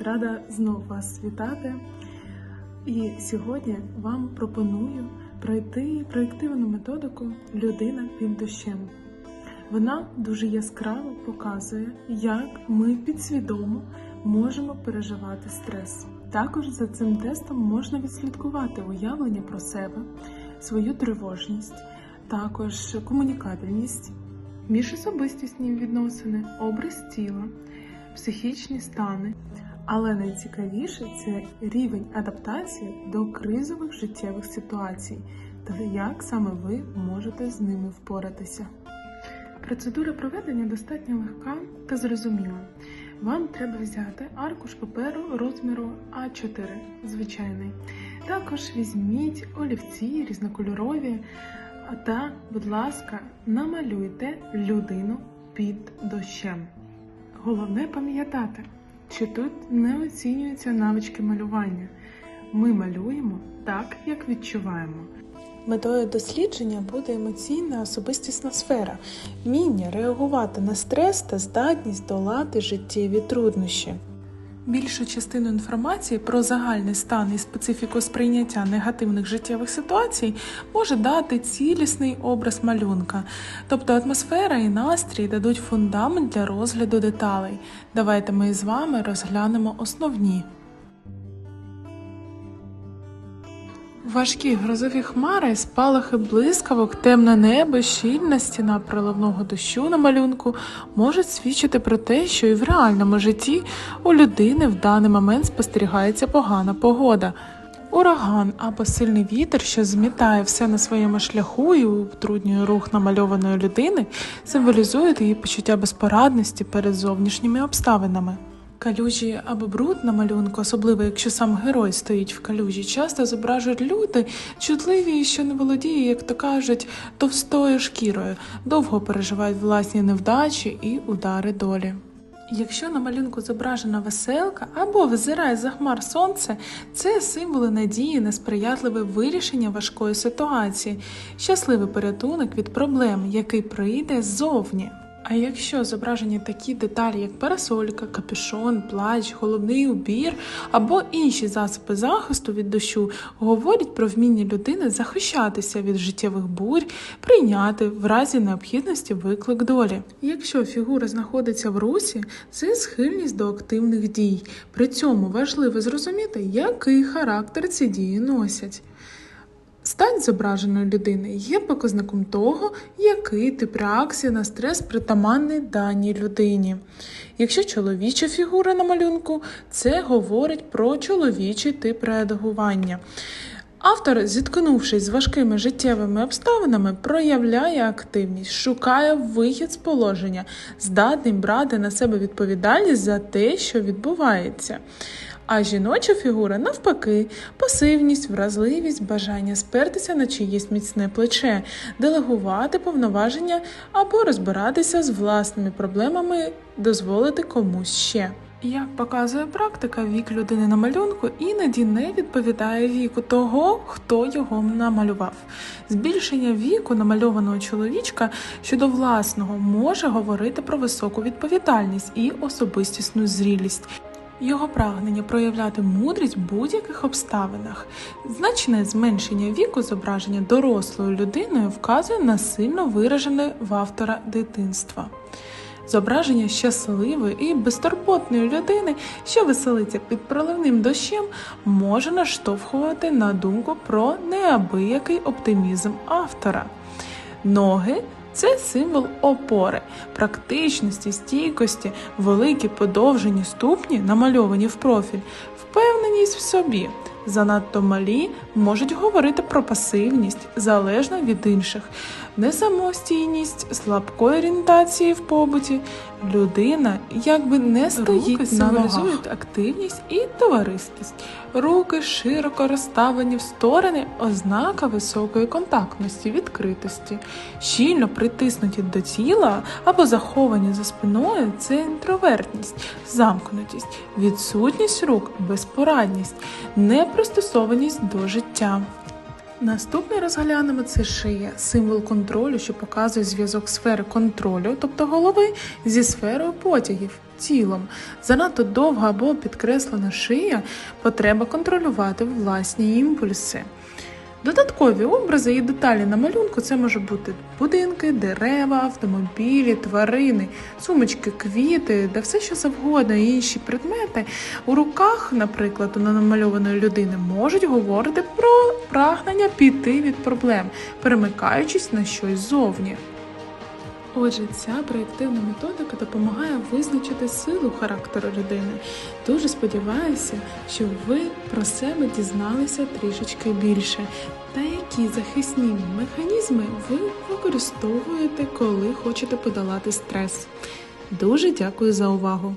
рада знов вас вітати. І сьогодні вам пропоную пройти проєктивну методику Людина під дощем. Вона дуже яскраво показує, як ми підсвідомо можемо переживати стрес. Також за цим тестом можна відслідкувати уявлення про себе, свою тривожність, також комунікабельність, міжособистісні відносини, образ тіла, психічні стани. Але найцікавіше це рівень адаптації до кризових життєвих ситуацій та як саме ви можете з ними впоратися. Процедура проведення достатньо легка та зрозуміла. Вам треба взяти аркуш паперу розміру А4, звичайний. Також візьміть олівці різнокольорові та, будь ласка, намалюйте людину під дощем. Головне пам'ятати, що тут не оцінюються навички малювання. Ми малюємо так, як відчуваємо. Метою дослідження буде емоційна особистісна сфера, вміння реагувати на стрес та здатність долати життєві труднощі. Більшу частину інформації про загальний стан і специфіку сприйняття негативних життєвих ситуацій може дати цілісний образ малюнка, тобто атмосфера і настрій дадуть фундамент для розгляду деталей. Давайте ми з вами розглянемо основні. Важкі грозові хмари, спалахи блискавок, темне небо, щільна стіна проливного дощу на малюнку можуть свідчити про те, що і в реальному житті у людини в даний момент спостерігається погана погода. Ураган або сильний вітер, що змітає все на своєму шляху і утруднює рух намальованої людини, символізують її почуття безпорадності перед зовнішніми обставинами. Калюжі або бруд на малюнку, особливо якщо сам герой стоїть в калюжі, часто зображують люди, чутливі, що не володіють, як то кажуть, товстою шкірою, довго переживають власні невдачі і удари долі. Якщо на малюнку зображена веселка або визирає за хмар сонце, це символи надії на сприятливе вирішення важкої ситуації, щасливий порятунок від проблем, який прийде ззовні. А якщо зображені такі деталі, як парасолька, капюшон, плащ, головний убір або інші засоби захисту від дощу, говорять про вміння людини захищатися від життєвих бурь, прийняти в разі необхідності виклик долі. Якщо фігура знаходиться в русі, це схильність до активних дій. При цьому важливо зрозуміти, який характер ці дії носять. Стать зображеної людини є показником того, який тип реакції на стрес притаманний даній людині. Якщо чоловіча фігура на малюнку, це говорить про чоловічий тип реагування. Автор, зіткнувшись з важкими життєвими обставинами, проявляє активність, шукає вихід з положення, здатний брати на себе відповідальність за те, що відбувається. А жіноча фігура, навпаки, пасивність, вразливість, бажання спертися на чиєсь міцне плече, делегувати повноваження або розбиратися з власними проблемами, дозволити комусь ще. Як показує практика, вік людини на малюнку іноді не відповідає віку того, хто його намалював. Збільшення віку намальованого чоловічка щодо власного може говорити про високу відповідальність і особистісну зрілість. Його прагнення проявляти мудрість в будь-яких обставинах. Значне зменшення віку зображення дорослою людиною вказує на сильно виражене в автора дитинства. Зображення щасливої і безтурботної людини, що веселиться під проливним дощем, може наштовхувати на думку про неабиякий оптимізм автора. Ноги це символ опори, практичності, стійкості, великі подовжені ступні, намальовані в профіль, впевненість в собі. Занадто малі можуть говорити про пасивність залежно від інших, несамостійність, слабкої орієнтації в побуті. Людина якби не стоїть Руки символізують активність і товариськість. Руки широко розставлені в сторони, ознака високої контактності, відкритості, щільно притиснуті до тіла або заховані за спиною це інтровертність, замкнутість, відсутність рук, безпорадність, непристосованість до життя. Наступне розглянемо це шия, символ контролю, що показує зв'язок сфери контролю, тобто голови, зі сферою потягів, тілом. Занадто довга або підкреслена шия потреба контролювати власні імпульси. Додаткові образи і деталі на малюнку це може бути будинки, дерева, автомобілі, тварини, сумочки, квіти, да все що завгодно, і інші предмети у руках, наприклад, у намальованої людини можуть говорити про прагнення піти від проблем, перемикаючись на щось зовні. Отже, ця проєктивна методика допомагає визначити силу характеру людини. Дуже сподіваюся, що ви про себе дізналися трішечки більше. Та які захисні механізми ви використовуєте, коли хочете подолати стрес. Дуже дякую за увагу!